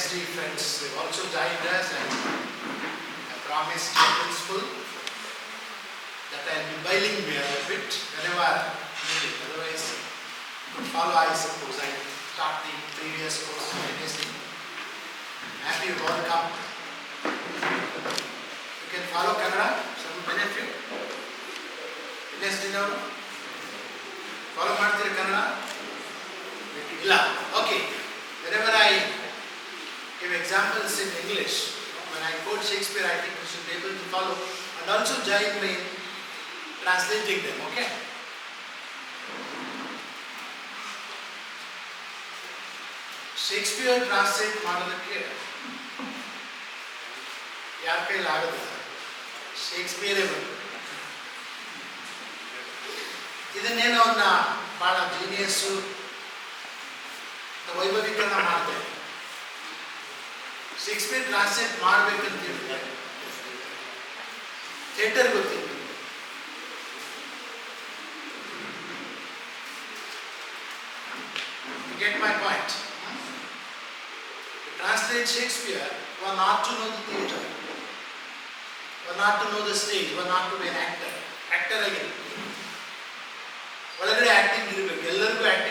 NSD friends, they've also joined us and I promised the principal that I'll be bilingual a bit whenever needed. Otherwise, you follow, I suppose, I taught the previous course in NSD. Happy you all come. You can follow Kannada, some benefit. NSD ನವರು follow ಮಾಡ್ತೀರಾ ಕನ್ನಡ ಇಲ್ಲ okay whenever I give examples in English. When I quote Shakespeare, I think you should be able to follow and also join me in translating them, okay? Shakespeare translate ಮಾಡೋದಕ್ಕೆ ಯಾರ ಕೈಲಿ ಆಗೋದಿಲ್ಲ ಶೇಕ್ಸ್ಪಿಯರೇ ಬಂದು ಇದನ್ನೇನೋ ಅವನ್ನ ಭಾಳ ಜೀನಿಯಸ್ಸು ವೈಭವೀಕರಣ ಮಾಡ್ತೇವೆ ಶೇಕ್ಸ್ಪಿಯರ್ ಟ್ರಾನ್ಸ್ಲೇಟ್ ಮಾಡ್ಬೇಕಂತ ಹೇಳಿದ್ರೆ ಥಿಯೇಟರ್ ಗೊತ್ತಿಲ್ಲ get my point translate Shakespeare one not to know the theatre one not to know the stage one not to be an actor actor ಆಗಿರ್ಬೇಕು ಒಳಗಡೆ ಆಕ್ಟಿಂಗ್ ಇರಬೇಕು ಎಲ್ಲರಿಗೂ ಆಕ್ಟಿಂಗ್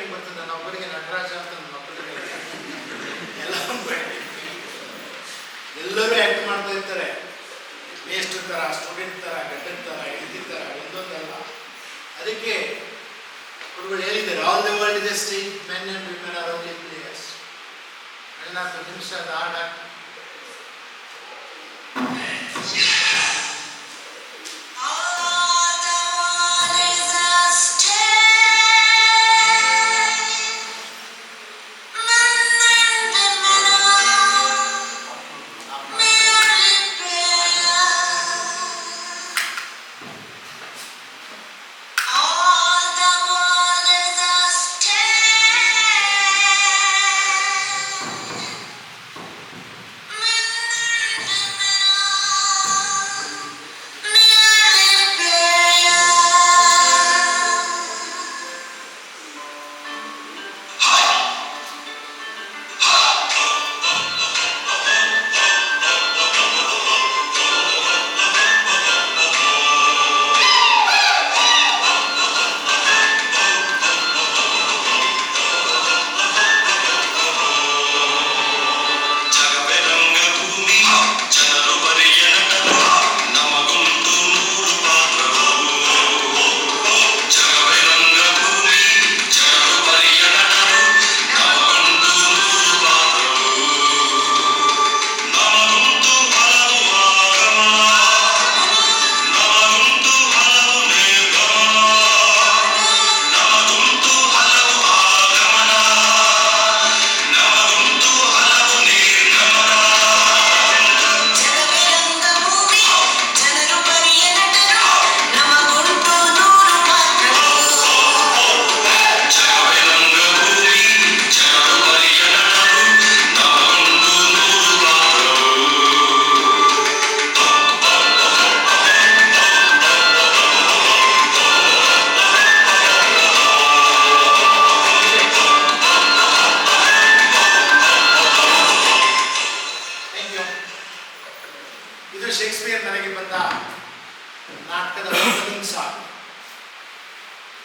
ವೇಸ್ಟ್ ಥರ student ಥರ ಗಂಡನ ಥರ ಹೆಂಡತಿ ಥರ ಒಂದೊಂದಲ್ಲ ಅದಕ್ಕೆ ಗುರುಗಳು ಹೇಳಿದ್ದಾರೆ ಆಲ್ ದಿ ವರ್ಲ್ಡ್ ಇದೆ state men and women are only players ಹದಿನಾಲ್ಕು ನಿಮಿಷದ ಆಡ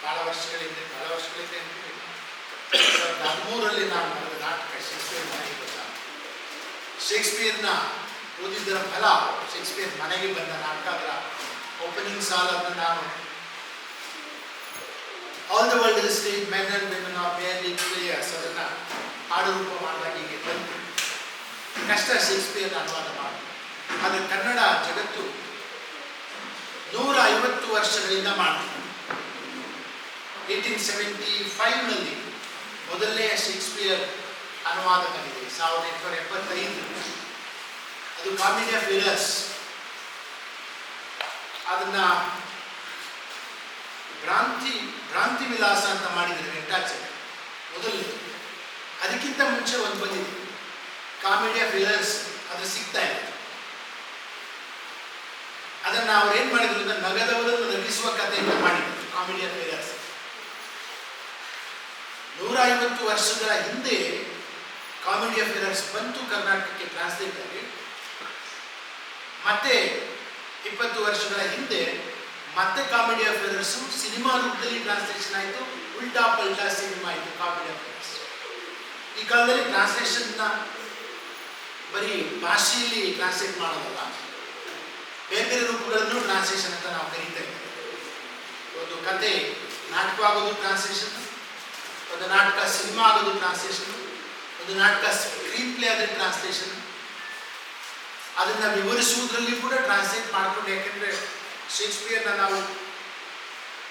ಬಹಳ ವರ್ಷಗಳಿಂದ ಬಹಳ ವರ್ಷಗಳಿಂದ ನಮ್ಮೂರಲ್ಲಿ ನಾನು ಮಾಡಿದ ನಾಟಕ ಶೇಕ್ಸ್ಪಿಯರ್ ಮನೆಗೆ ಬಂದ. ಶೇಕ್ಸ್ಪಿಯರ್ನ ಓದಿದ್ದರ ಫಲ, ಶೇಕ್ಸ್ಪಿಯರ್ ಮನೆಗೆ ಬಂದ ನಾಟಕ ಅದರ ಓಪನಿಂಗ್ ಸಾಲ್ ಅದನ್ನು ನಾನು all the world is state men and women of merely players ಅದನ್ನು ಹಾಡು ರೂಪ ಮಾಡಿದಾಗ ಹೀಗೆ ಬಂತು. ಕಷ್ಟ ಶೇಕ್ಸ್ಪಿಯರ್ ಅನುವಾದ ಮಾಡಿ ಆದರೆ ಕನ್ನಡ ಜಗತ್ತು ನೂರ ಐವತ್ತು ವರ್ಷಗಳಿಂದ ಮಾಡಿದೆ ಏಯ್ಟೀನ್ ಸೆವೆಂಟಿ ಫೈವ್ನಲ್ಲಿ ಮೊದಲನೆಯ ಶೇಕ್ಸ್ಪಿಯರ್ ಅನುವಾದಕನಿದೆ, ಸಾವಿರದ ಎಂಟುನೂರ ಎಪ್ಪತ್ತೈದು. ಅದು ಕಾಮಿಡಿ ಆಫ್ ವಿರಸ್. ಅದನ್ನ ಭ್ರಾಂತಿ ಭ್ರಾಂತಿ ವಿಲಾಸ ಅಂತ ಮಾಡಿದರೆ ವೆಂಕಟಾಚಾರ್ಯ ಮೊದಲು ಅದಕ್ಕಿಂತ ಮುಂಚೆ ಒಂದು ಬಂದಿದೆ. ಕಾಮಿಡಿ ಆಫ್ ವಿಲರ್ಸ್ ಅದು ಸಿಗ್ತಾ ಇದೆ ಅದನ್ನು ಅವ್ರು ಏನು ಮಾಡಿದ್ರು? ನಗದವರನ್ನು ನಗಿಸುವ ಕಥೆಯನ್ನು ಮಾಡಿದ್ರು, ಕಾಮಿಡಿ ಆಫ್ ವಿಲರ್ಸ್ ನೂರ ಐವತ್ತು ವರ್ಷಗಳ ಹಿಂದೆ ಕಾಮಿಡಿ ಆಫ್ ಎರರ್ಸ್ ಬಂತು ಕರ್ನಾಟಕಕ್ಕೆ ಟ್ರಾನ್ಸ್ಲೇಟ್ ಆಗಿ ಮತ್ತೆ ಇಪ್ಪತ್ತು ವರ್ಷಗಳ ಹಿಂದೆ ಮತ್ತೆ ಕಾಮಿಡಿ ಆಫ್ ಎರರ್ಸ್ ಸಿನಿಮಾ ರೂಪದಲ್ಲಿ ಟ್ರಾನ್ಸ್ಲೇಷನ್ ಆಯಿತು, ಉಲ್ಟಾ ಪಲ್ಟಾ ಸಿನಿಮಾ ಆಯಿತು ಕಾಮಿಡಿ ಆಫ್ ಎರರ್ಸ್ ಈ ಕಾಲದಲ್ಲಿ ಟ್ರಾನ್ಸ್ಲೇಷನ್ನ ಬರೀ ಭಾಷೆಯಲ್ಲಿ ಟ್ರಾನ್ಸ್ಲೇಟ್ ಮಾಡೋದಲ್ಲ, ಬೇರೆ ಬೇರೆ ರೂಪಗಳನ್ನು ಟ್ರಾನ್ಸ್ಲೇಷನ್ ಅಂತ ನಾವು ಕರೀತಾ ಇದ್ದೇವೆ. ಒಂದು ಕತೆ ನಾಟಕ ಟ್ರಾನ್ಸ್ಲೇಷನ್ ಒಂದು ನಾಟಕ ಸಿನಿಮಾ ಆಗೋದು ಟ್ರಾನ್ಸ್ಲೇಷನ್ ಒಂದು ನಾಟಕ ಸ್ಕ್ರೀನ್ ಪ್ಲೇ ಆದ್ರೆ ಟ್ರಾನ್ಸ್ಲೇಷನ್ ಅದನ್ನ ವಿವರಿಸುವುದರಲ್ಲಿ ಕೂಡ ಟ್ರಾನ್ಸ್ಲೇಟ್ ಮಾಡಿಕೊಂಡು, ಯಾಕೆಂದ್ರೆ ಶೇಕ್ಸ್ಪಿಯರ್ನ ನಾವು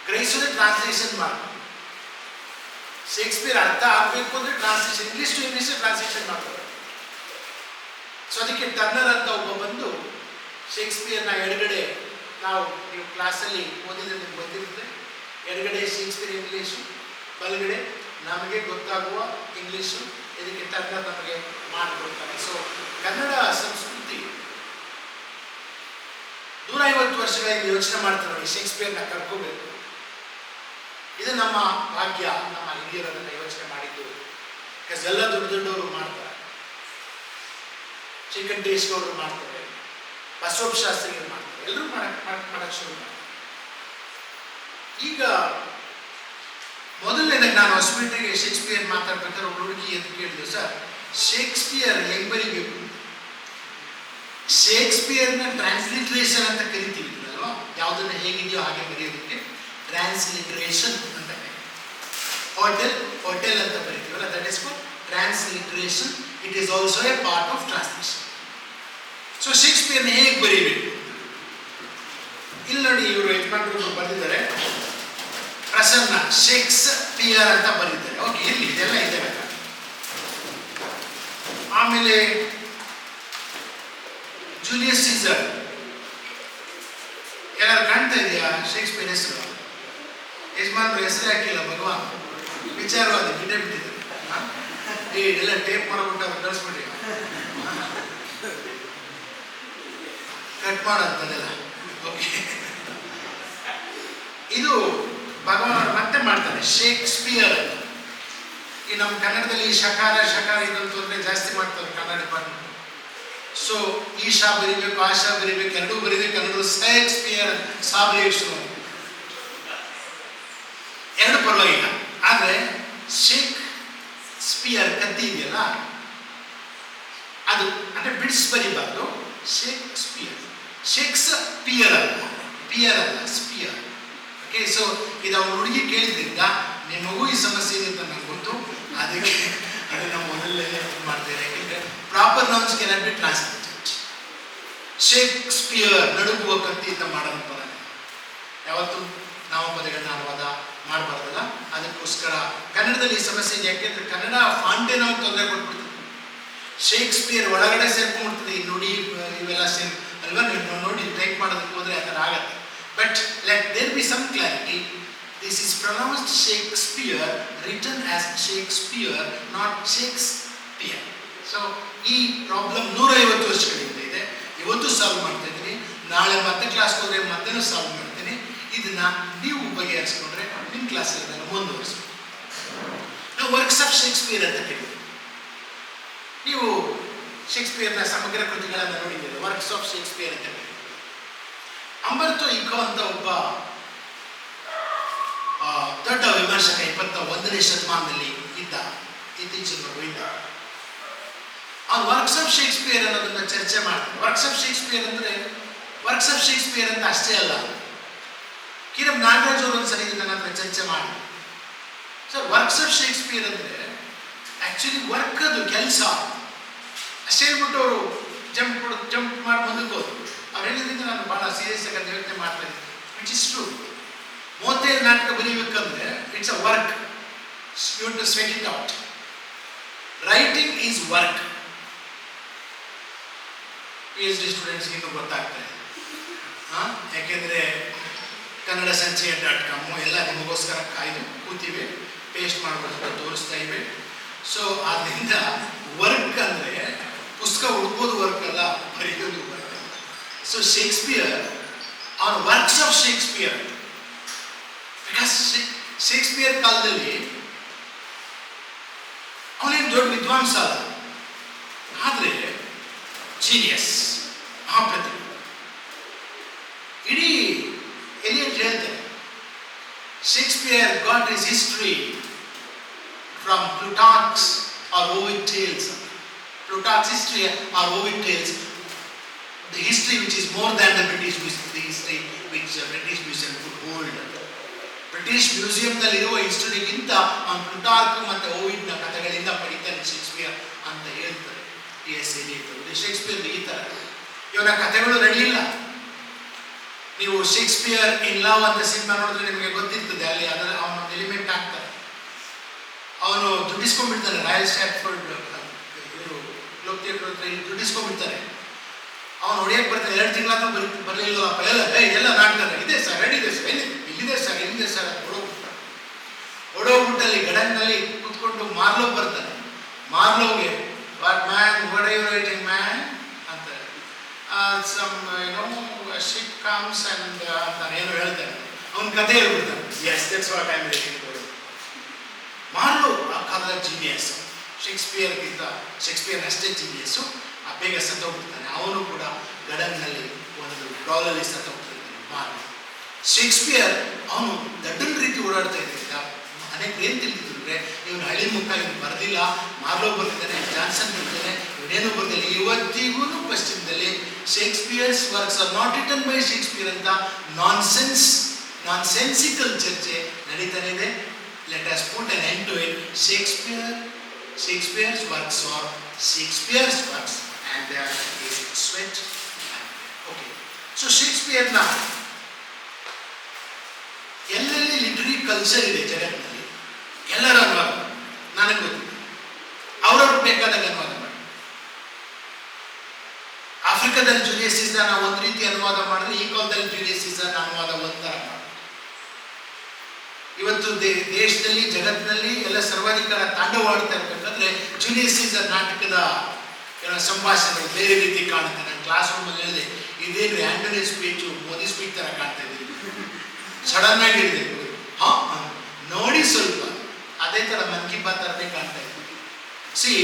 ಗ್ರಹಿಸೋದೇ ಟ್ರಾನ್ಸ್ಲೇಷನ್ ಮಾಡ್ಕೊಂಡು ಶೇಕ್ಸ್ಪಿಯರ್ ಅರ್ಥ ಆಗಬೇಕು ಅಂದ್ರೆ translation English to English translation ಮಾಡ್ತಾರೆ. ಸೊ ಅದಕ್ಕೆ ಟರ್ನರ್ ಅಂತ ಒಬ್ಬ ಬಂದು ಶೇಕ್ಸ್ಪಿಯರ್ನ ಎಡಗಡೆ, ನಾವು ನೀವು ಕ್ಲಾಸಲ್ಲಿ ಓದಿದ್ರೆ ನಿಮ್ಗೆ ಗೊತ್ತಿರುತ್ತೆ, ಎಡಗಡೆ ಶೇಕ್ಸ್ಪಿಯರ್ ಇಂಗ್ಲೀಷು ಬಲಗಡೆ ನಮಗೆ ಗೊತ್ತಾಗುವ ಇಂಗ್ಲೀಷು ಇದಕ್ಕೆ ತಕ್ಕ ನಮಗೆ ಮಾಡಿಕೊಡ್ತಾರೆ ಸೊ ಕನ್ನಡ ಸಂಸ್ಕೃತಿ ನೂರ ಐವತ್ತು ವರ್ಷಗಳಿಂದ ಯೋಚನೆ ಮಾಡ್ತಾರೆ ನೋಡಿ, ಶೇಕ್ಸ್ಪಿಯರ್ನ ಕರ್ಕೋಬೇಕು. ಇದು ನಮ್ಮ ಭಾಗ್ಯ, ನಮ್ಮ ಹಿರಿಯರನ್ನ ಯೋಚನೆ ಮಾಡಿದ್ದು. ಎಲ್ಲ ದೊಡ್ಡ ದೊಡ್ಡವರು ಮಾಡ್ತಾರೆ. ಶ್ರೀಕಂಠೇಶ್ವರರು ಮಾಡ್ತಾರೆ. ಬಸವಪ್ಪ ಶಾಸ್ತ್ರಿಗಳು ಮಾಡ್ತಾರೆ. ಎಲ್ಲರೂ ಮಾಡಕ್ ಮಾಡಕ್ ಶುರು ಮಾಡ್ತಾರೆ. ಈಗ ಮೊದಲನೇದಾಗಿ ನಾನು ಹೊಸಪೇಟೆಗೆ ಶೇಕ್ಸ್ಪಿಯರ್ ಮಾತಾಡ್ಬೇಕಾದ್ರೆ ಒಬ್ಬ ಹುಡುಗಿ ಅಂತ ಕೇಳಿದ್ರು, ಸರ್ ಶೇಕ್ಸ್ಪಿಯರ್ ಹೆಂಗ್ ಬರಿಬೇಕು ಶೇಕ್ಸ್ಪಿಯರ್ನ ಟ್ರಾನ್ಸ್ಲಿಟ್ರೇಷನ್ ಅಂತ ಕರಿತೀವಿ ಅಲ್ವಾ ಯಾವುದನ್ನ ಹೇಗಿದೆಯೋ ಹಾಗೆ ಬರೆಯೋದಕ್ಕೆ ಟ್ರಾನ್ಸ್ಲಿಟ್ರೇಷನ್ ಅಂತ ಹೋಟೆಲ್ ಹೋಟೆಲ್ ಅಂತ ಬರಿತೀವಲ್ಲ that is for transliteration it is also a part of translation so ಶೇಕ್ಸ್ಪಿಯರ್ನ ಹೇಗೆ ಬರೀಬೇಕು? ಇಲ್ಲಿ ನೋಡಿ ಇವರು ಯಜಮಾನರು ಬರೆದಿದ್ದಾರೆ ಪ್ರಸನ್ನ ಶೇಕ್ಸ್ ಪಿಯರ್ ಅಂತ ಬರೀತಾರೆ. ಓಕೆ ಇಲ್ಲಿ ಇದೆಲ್ಲ ಇದೆ ಆಮೇಲೆ ಜೂಲಿಯಸ್ ಸೀಸರ್ ಯಾರು ಕಾಣ್ತಾ ಇದೆಯಾ? ಶೇಕ್ಸ್ಪಿಯರ್ ಹೆಸರು. ಯಜಮಾನ್ರು ಹೆಸರು ಹಾಕಿಲ್ಲ ಭಗವಾನ್. ವಿಚಾರವಾದ ಗಿಡ ಬಿಟ್ಟಿದ್ದಾರೆ? ಏ ಎಲ್ಲ ಟೇಪ್ ಮಾಡ್ಬಿಟ್ಟು ಅವ್ರು ಕಳಿಸ್ಬಿಡಿ ಕಟ್ ಮಾಡಂತದೆಲ್ಲ ಓಕೆ ಇದು ಭಗವಾನ್ ಮತ್ತೆ ಮಾಡ್ತಾರೆ. ಶೇಕ್ಸ್ಪಿಯರ್ ಅಂತ ಈ ನಮ್ಮ ಕನ್ನಡದಲ್ಲಿ ಈ ಶಕಾರ ಶಕಾರ ಇದಂತೂ ಅಂದ್ರೆ ಜಾಸ್ತಿ ಮಾಡ್ತಾರೆ ಕನ್ನಡ ಬಂದು ಸೊ ಈ ಶಾ ಬರಿಬೇಕು ಆ ಬರಿಬೇಕು, ಎರಡೂ ಬರೀಬೇಕು ಕನ್ನಡ ಶೇಕ್ಸ್ಪಿಯರ್ ಸಾ ಎರಡು ಪರವಾಗಿಲ್ಲ. ಆದರೆ ಶೇಕ್ ಸ್ಪಿಯರ್ ಕತ್ತಿ ಇದೆಯಲ್ಲ? ಅದು ಅಂದ್ರೆ ಬಿಡ್ಸ್ ಬರಿಬಾರ್ದು. ಶೇಕ್ಸ್ಪಿಯರ್ ಶೇಕ್ಸ್ ಪಿಯರ್ ಅಲ್ಲ. ಪಿಯರ್ ಅಲ್ಲ ಸ್ಪಿಯರ್ ಸೊ ಇದು ಅವ್ರು ಹುಡುಗಿ ಕೇಳಿದ್ರಿಂದ ನಿಮಗೂ ಈ ಸಮಸ್ಯೆ ಇದೆ ಅಂತ ನಂಗೆ ಗೊತ್ತು. ಅದಕ್ಕೆ ಅದನ್ನ ಮೊದಲೇ ಮಾಡ್ತೇನೆ ಯಾಕೆಂದ್ರೆ proper nouns cannot be translate Shakespeare ನಡುಗುವ ಕತ್ತಿ ಅಂತ ಮಾಡೋದು ಪದ ಯಾವತ್ತು? ನಾಮಪದಗಳನ್ನ ಅನುವಾದ ಮಾಡಬಾರ್ದಲ್ಲ? ಅದಕ್ಕೋಸ್ಕರ ಕನ್ನಡದಲ್ಲಿ ಈ ಸಮಸ್ಯೆ ಇದೆ. ಯಾಕೆಂದ್ರೆ ಕನ್ನಡ ಫಾಂಟೆ ನಾವು ತೊಂದರೆ ಕೊಟ್ಬಿಡ್ತೀವಿ ಶೇಕ್ಸ್ಪಿಯರ್ ಒಳಗಡೆ ಸೇರ್ಕೊಂಡ್ಬಿಡ್ತದೆ. ಈ ನುಡಿ, ಇವೆಲ್ಲ ಸೇರ್ ಅಲ್ವಾ? ನೀವು ನೋಡಿ ಟೈಪ್ ಮಾಡೋದಕ್ಕೆ ಹೋದ್ರೆ ಆ ಥರ ಆಗತ್ತೆ. But let there be some clarity this is pronounced Shakespeare written as Shakespeare, not Shakespeare. So ಈ ಪ್ರಾಬ್ಲಮ್ ನೂರೈವತ್ತು ವರ್ಷಗಳಿಂದ ಇದೆ. ಇವತ್ತು ಸಾಲ್ವ್ ಮಾಡ್ತಾ ಇದ್ದೀನಿ ನಾಳೆ ಮತ್ತೆ ಕ್ಲಾಸ್ ಹೋದ್ರೆ ಮತ್ತೆನೂ ಸಾಲ್ವ್ ಮಾಡ್ತೀನಿ. ಇದನ್ನ ನೀವು ಬಗೆಹರಿಸ್ಕೊಂಡ್ರೆ ನಿಮ್ಮ ಕ್ಲಾಸಲ್ಲಿ ಅದನ್ನು ಮುಂದುವರಿಸ್ಬೋದು ನಾವು ವರ್ಕ್ಸ್ ಆಫ್ ಶೇಕ್ಸ್ಪಿಯರ್ ಅಂತ ಕೇಳಿದ್ವಿ. ನೀವು ಶೇಕ್ಸ್ಪಿಯರ್ನ ಸಮಗ್ರ ಕೃತಿಗಳನ್ನು ನೋಡಿದ್ದೀರಿ? ವರ್ಕ್ಸ್ ಆಫ್ ಶೇಕ್ಸ್ಪಿಯರ್ ಅಂತ ಅಂಬರ್ಟೋ ಇಕೋ ಅಂತ ಒಬ್ಬ ದೊಡ್ಡ ವಿಮರ್ಶಕ ಇಪ್ಪತ್ತ ಒಂದನೇ ಶತಮಾನದಲ್ಲಿ ಇದ್ದ, ಇತ್ತೀಚಿನ ಇದ್ದ. ಆ ವರ್ಕ್ಸ್ ಆಫ್ ಶೇಕ್ಸ್ಪಿಯರ್ ಅನ್ನೋದನ್ನ ಚರ್ಚೆ ಮಾಡ್ತಾರೆ ವರ್ಕ್ಸ್ ಆಫ್ ಶೇಕ್ಸ್ಪಿಯರ್ ಅಂದ್ರೆ ವರ್ಕ್ಸ್ ಆಫ್ ಶೇಕ್ಸ್ಪಿಯರ್ ಅಂತ ಅಷ್ಟೇ ಅಲ್ಲ. ಕಿರಂ ನಾಗರಾಜ್ ಅವರು ಒಂದ್ಸರಿ ನನ್ನ ಹತ್ರ ಚರ್ಚೆ ಮಾಡಿ ಸರ್ ವರ್ಕ್ಸ್ ಆಫ್ ಶೇಕ್ಸ್ಪಿಯರ್ ಅಂದ್ರೆ ಆಕ್ಚುಲಿ ವರ್ಕ್ ಅದು, ಕೆಲಸ. ಅಷ್ಟೇ ಹೇಳ್ಬಿಟ್ಟು ಅವರು ಜಂಪ್ ಜಂಪ್ ಮಾಡಿ ಮುಂದಕ್ಕೆ ಹೋದ್ರು. ಹೇಳಿದ್ರಿಂದ ನಾನು ಭಾಳ ಸೀರಿಯಸ್ ಆಗಿ ಯೋಚನೆ ಮಾಡ್ತಾ ಇದ್ದೀನಿ. ವಿಚ್ ಇಸ್ ಟ್ರೂ ಮೂವತ್ತೈದು ನಾಟಕ ಬರೀಬೇಕಂದ್ರೆ it's a work you to sweat it out writing is work P H D ಸ್ಟೂಡೆಂಟ್ಸ್ಗೆ ಇನ್ನೂ ಗೊತ್ತಾಗ್ತಾ ಇದೆ ಹಾಂ? ಯಾಕೆಂದರೆ ಕನ್ನಡ ಸಂಚಯ ಡಾಟ್ ಕಾಮು ಎಲ್ಲ ನಿಮಗೋಸ್ಕರ ಕಾಯ್ದು ಕೂತಿವೆ ಪೇಸ್ಟ್ ಮಾಡಬೇಕಂತ ತೋರಿಸ್ತಾ ಇವೆ. ಸೊ ಆದ್ದರಿಂದ ವರ್ಕ್ ಅಂದರೆ ಪುಸ್ತಕ ಹುಡುಕೋದು ವರ್ಕ್ ಅಲ್ಲ, ಬರೆಯೋದು ವರ್ಕ್ ಸೊ ಶೇಕ್ಸ್ಪಿಯರ್ ಅವನ works of Shakespeare because Shakespeare ಕಾಲದಲ್ಲಿ ಅವನೇನು ದೊಡ್ಡ ವಿದ್ವಾಂಸ ಅಲ್ಲ ಆದರೆ ಜೀನಿಯಸ್ ಮಹಾಪ್ರತಿಭೆ ಇಡೀ ಎಲಿಯಟ್ ಹೇಳ್ತಾರೆ Shakespeare got is history from Plutarch's or Ovid tales Plutarch's history or Ovid tales the history which is more than the British the history which the British Museum could hold. British ಮ್ಯೂಸಿಯಂನಲ್ಲಿರುವ ಹಿಸ್ಟರಿಗಿಂತ ಅವನು Plutarch ಮತ್ತು ಓವಿಡ್ನ ಕಥೆಗಳಿಂದ ಪಡಿತಾನೆ Shakespeare ಅಂತ ಹೇಳ್ತಾರೆ. S Elliott Shakespeare ಈ ಥರ ಇವನ ಕಥೆಗಳು ನಡೆಯಲಿಲ್ಲ ನೀವು ಶೇಕ್ಸ್ಪಿಯರ್ ಇನ್ ಲವ್ ಅಂತ ಸಿನಿಮಾ ನೋಡಿದ್ರೆ ನಿಮಗೆ ಗೊತ್ತಿರ್ತದೆ, ಅಲ್ಲಿ ಅದರ ಅವನ ಎಲಿಮೆಂಟ್ ಆಗ್ತಾರೆ ಅವನು ದುಡ್ಡಿಸ್ಕೊಂಡ್ಬಿಡ್ತಾನೆ ರಾಯಲ್ ಸ್ಟ್ಯಾಟ್ಫರ್ಡ್ ಇವರು ಗ್ಲೋಬ್ ಥಿಯೇಟರ್ ಹತ್ರ ದುಡ್ಡಿಸ್ಕೊಂಡ್ಬಿಡ್ತಾರೆ. ಅವನು ಹೊಡಿಯಕ್ಕೆ ಬರ್ತಾನೆ. ಎರಡು ತಿಂಗಳಾದ್ರೂ ಬರ್ ಬರಲಿಲ್ಲಪ್ಪ ಎಲ್ಲ ಎಲ್ಲ ನಾಟಕ. ಇದೆ ಸರ್ ರೆಡಿ ಇದೆ ಸರ್. ಎಲ್ಲಿ ಇಲ್ಲಿದೆ ಸರ್ ಎಲ್ಲಿದೆ ಸರ್. ಹೊಡೋಗ್ಬಿಟ್ಟ ಹೊಡೋಗ್ಬಿಡ್ತಾನೆ ಹೊಡೋಗ್ಬಿಟ್ಟಲ್ಲಿ ಗಡನ್ನಲ್ಲಿ ಕೂತ್ಕೊಂಡು ಮಾರ್ಲೋ ಬರ್ತಾನೆ. ಮಾರ್ಲೋಗೆ what man what you writing man ಅಂತ. ಸಮ್ ಏನೋ ಶಿಪ್ ಕಮ್ಸ್ ಅಂಡ್ ಅಂತ ಏನೋ ಹೇಳ್ತಾನೆ. ಅವನ ಕಥೆ ಹೇಳ್ಬಿಡ್ತಾನೆ. Yes that's what I am writing Marlowe, ಆ ಕಾಲದ ಜೀನಿಯಸ್ ಶೇಕ್ಸ್ಪಿಯರ್ಗಿಂತ ಶೇಕ್ಸ್ಪಿಯರ್ ಅಷ್ಟೇ ಜೀನಿಯಸ್ಸು ಆ ಬೇಗ ಸತ್ತೋಗ್ಬಿಡ್ತಾನೆ ಒಂದು ಡಾಲಲ್ಲಿ ಅಂತ ಮಾರ್ಲೋ ಶೇಕ್ಸ್ಪಿಯರ್ ಅವನು ದಡ್ಡನ ರೀತಿ ಓಡಾಡ್ತಾ ಇದ್ದಿದ್ದ ಅನೇಕ ಏನು ತಿಳಿದಿದ್ರು ಇವನು ಹಳ್ಳಿ ಮುಖ, ಇವನು ಬರೆದಿಲ್ಲ ಮಾರ್ಲೋ ಬರ್ತಿದ್ದಾನೆ ಜಾನ್ಸನ್ ಬರ್ತಾನೆ ಇವನೇನು ಬರ್ತಿಲ್ಲ ಇವತ್ತಿಗೂ ಪಶ್ಚಿಮದಲ್ಲಿ Shakespeare's works are not written by Shakespeare ಅಂತ ನಾನ್ ಸೆನ್ಸ್ ನಾನ್ ಸೆನ್ಸಿಕಲ್ ಚರ್ಚೆ ನಡೀತಾನೆ ಇದೆ. Let us put an end to it Shakespeare Shakespeare's works are Shakespeare's works and they are sweat okay so ಶೇಕ್ಸ್ಪಿಯರ್ನ ಎಲ್ಲೆಲ್ಲಿ ಲಿಟ್ರರಿ ಕಲ್ಚರ್ ಇದೆ ಜಗತ್ತಿನಲ್ಲಿ, ಎಲ್ಲರ ಅನುವಾದ ನನಗೆ ಗೊತ್ತಿದೆ ಅವ್ರವ್ರಿಗೆ ಬೇಕಾದಾಗ ಅನುವಾದ ಮಾಡಿ ಆಫ್ರಿಕಾದಲ್ಲಿ ಜೂಲಿಯಸ್ ಸೀಸರ್ ನಾವು ಒಂದು ರೀತಿ ಅನುವಾದ ಮಾಡಿದ್ರೆ ಈ ಕಾಲದಲ್ಲಿ ಜೂಲಿಯಸ್ ಅನುವಾದ ಮಾಡಿ ಇವತ್ತು ದೇಶದಲ್ಲಿ, ಜಗತ್ತಿನಲ್ಲಿ ಎಲ್ಲ ಸರ್ವಾಧಿಕಾರ ತಾಂಡವಾಡ್ತಾ ಇರ್ಬೇಕಂದ್ರೆ ಜೂಲಿಯಸ್ ನಾಟಕದ, ಏನೋ ಸಂಭಾಷಣೆಗಳು ಬೇರೆ ರೀತಿ ಕಾಣುತ್ತೆ. ನಾನು ಕ್ಲಾಸ್ ರೂಮಲ್ಲಿ ಹೇಳಿದೆ. ಇದೇನು ಆಂಟನಿ ಸ್ಪೀಚು ಮೋದಿ ಸ್ಪೀಚ್ ಥರ ಕಾಣ್ತಾ ಇದ್ದೀವಿ ಸಡನ್ ಆಗಿ ಹಾ, ನೋಡಿ ಸ್ವಲ್ಪ. ಅದೇ ಥರ ಮನ್ ಕಿ ಬಾತ್ ಥರನೇ ಕಾಣ್ತಾ ಇದ್ದೀವಿ ಸಿ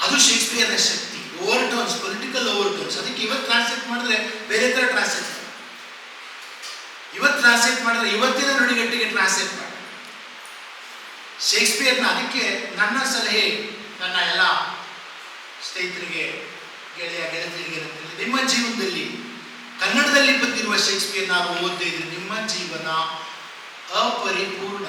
ಅದು ಶೇಕ್ಸ್ಪಿಯರ್ನ ಶಕ್ತಿ. Overtones political overtones ಅದಕ್ಕೆ ಇವತ್ತು ಟ್ರಾನ್ಸ್ಲೇಟ್ ಮಾಡಿದ್ರೆ ಬೇರೆ ಥರ ಟ್ರಾನ್ಸ್ಲೇಟ್ ಇವತ್ತು ಟ್ರಾನ್ಸ್ಲೇಟ್ ಮಾಡಿದ್ರೆ ಇವತ್ತಿನ ನುಡಿಗಟ್ಟಿಗೆ ಟ್ರಾನ್ಸ್ಲೇಟ್ ಮಾಡಿ ಶೇಕ್ಸ್ಪಿಯರ್ನ ಅದಕ್ಕೆ ನನ್ನ ಸಲಹೆ ನನ್ನ ಎಲ್ಲ ಸ್ನೇಹಿತರಿಗೆ ಗೆಳೆಯ ಗೆಳತಿಯರಿಗೆ ನಿಮ್ಮ ಜೀವನದಲ್ಲಿ ಕನ್ನಡದಲ್ಲಿ ಬಂದಿರುವ ಶೇಕ್ಸ್ಪಿಯರ್ ನಾವು ಓದ್ತಾ ಇದ್ರೆ ನಿಮ್ಮ ಜೀವನ ಅಪರಿಪೂರ್ಣ.